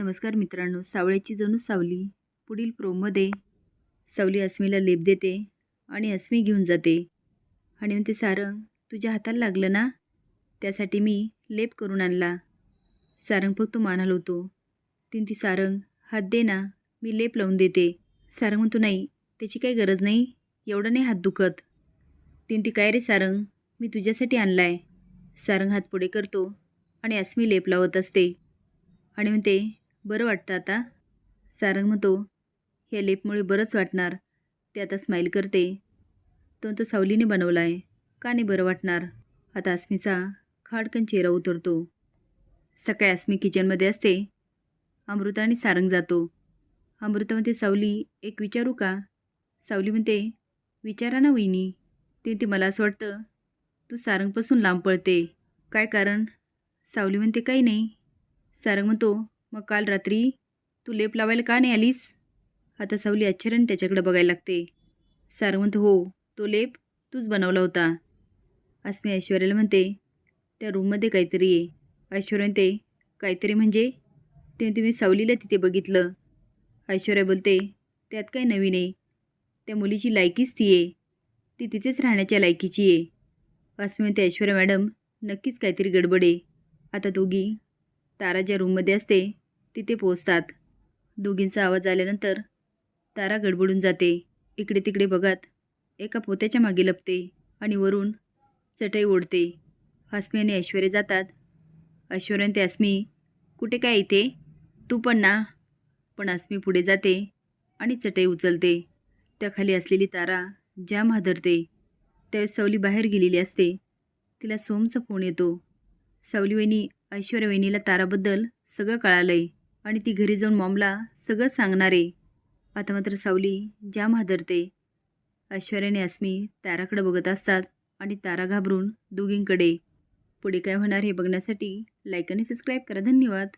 नमस्कार मित्रांनो सावळ्याची जणू सावली. पुढील प्रोमध्ये सावली अस्मीला लेप देते आणि अस्मी घेऊन जाते. आणि म्हणते सारंग तुझ्या हाताला लागलं ना? त्यासाठी मी लेप करून आणला. सारंग फक्त मानाल होतो. तीन ती सारंग हात दे ना मी लेप लावून देते. सारंग म्हणतो नाही त्याची काही गरज नाही एवढं नाही हात दुखत. तीन ती काय रे सारंग मी तुझ्यासाठी आणला आहे सारंग हात पुढे करतो आणि अस्मी लेप लावत असते. आणि म्हणते बरं वाटतं आता. सारंग म्हणतो ह्या लेपमुळे बरंच वाटणार. ते आता स्माईल करते. तो तो सावलीने बनवला आहे का नाही बरं वाटणार? आता अस्मीचा खाडकन चेहरा उतरतो. सकाळी अस्मी किचनमध्ये असते. अमृता आणि सारंग जातो. अमृता म्हणते सावली एक विचारू का? सावली म्हणते विचारा ना वहिनी. ते ते मला असं वाटतं तू सारंगपासून लांब पळते. काय कारण? सावली म्हणते काही नाही. सारंग म्हणतो मग काल रात्री तू लेप लावायला का नाही आलीस? आता सावली आश्चर्याने त्याच्याकडे बघायला लागते. सारवंत हो तो लेप तूच बनवला होता. अस्मी ऐश्वर्याला म्हणते त्या रूममध्ये काहीतरी आहे. ऐश्वर्या ते काहीतरी म्हणजे? ते तुम्ही सावलीला तिथे बघितलं. ऐश्वर्या बोलते त्यात काय नवीन आहे? त्या मुलीची लायकीच ती आहे. ती तिथेच राहण्याच्या लायकीची आहे. अस्मी म्हणते ऐश्वर्या मॅडम नक्कीच काहीतरी गडबड आहे. आता दोघी तारा ज्या रूममध्ये असते तिथे पोचतात दोघींचा आवाज आल्यानंतर तारा गडबडून जाते. इकडे तिकडे बघत एका पोत्याच्या मागे लपते आणि वरून चटई ओढते. अस्मी आणि ऐश्वर्य जातात. ऐश्वर्याने ते अस्मी कुठे काय इथे? तू पण ना. पण अस्मी पुढे जाते आणि चटई उचलते. त्याखाली असलेली तारा जाम हादरते. त्यावेळेस सावली बाहेर गेलेली असते. तिला सोमचा फोन येतो. सावली वहिनी ऐश्वर्या वहिनीला ताराबद्दल सगळं कळालं आहे आणि ती घरी जाऊन मॉमला सगळं सांगणार. आहे आता मात्र सावली जाम हादरते. ऐश्वर्याने अस्मी ताराकडे बघत असतात आणि तारा घाबरून दोघींकडे. पुढे काय होणार हे बघण्यासाठी लाईक आणि सबस्क्राईब करा. धन्यवाद.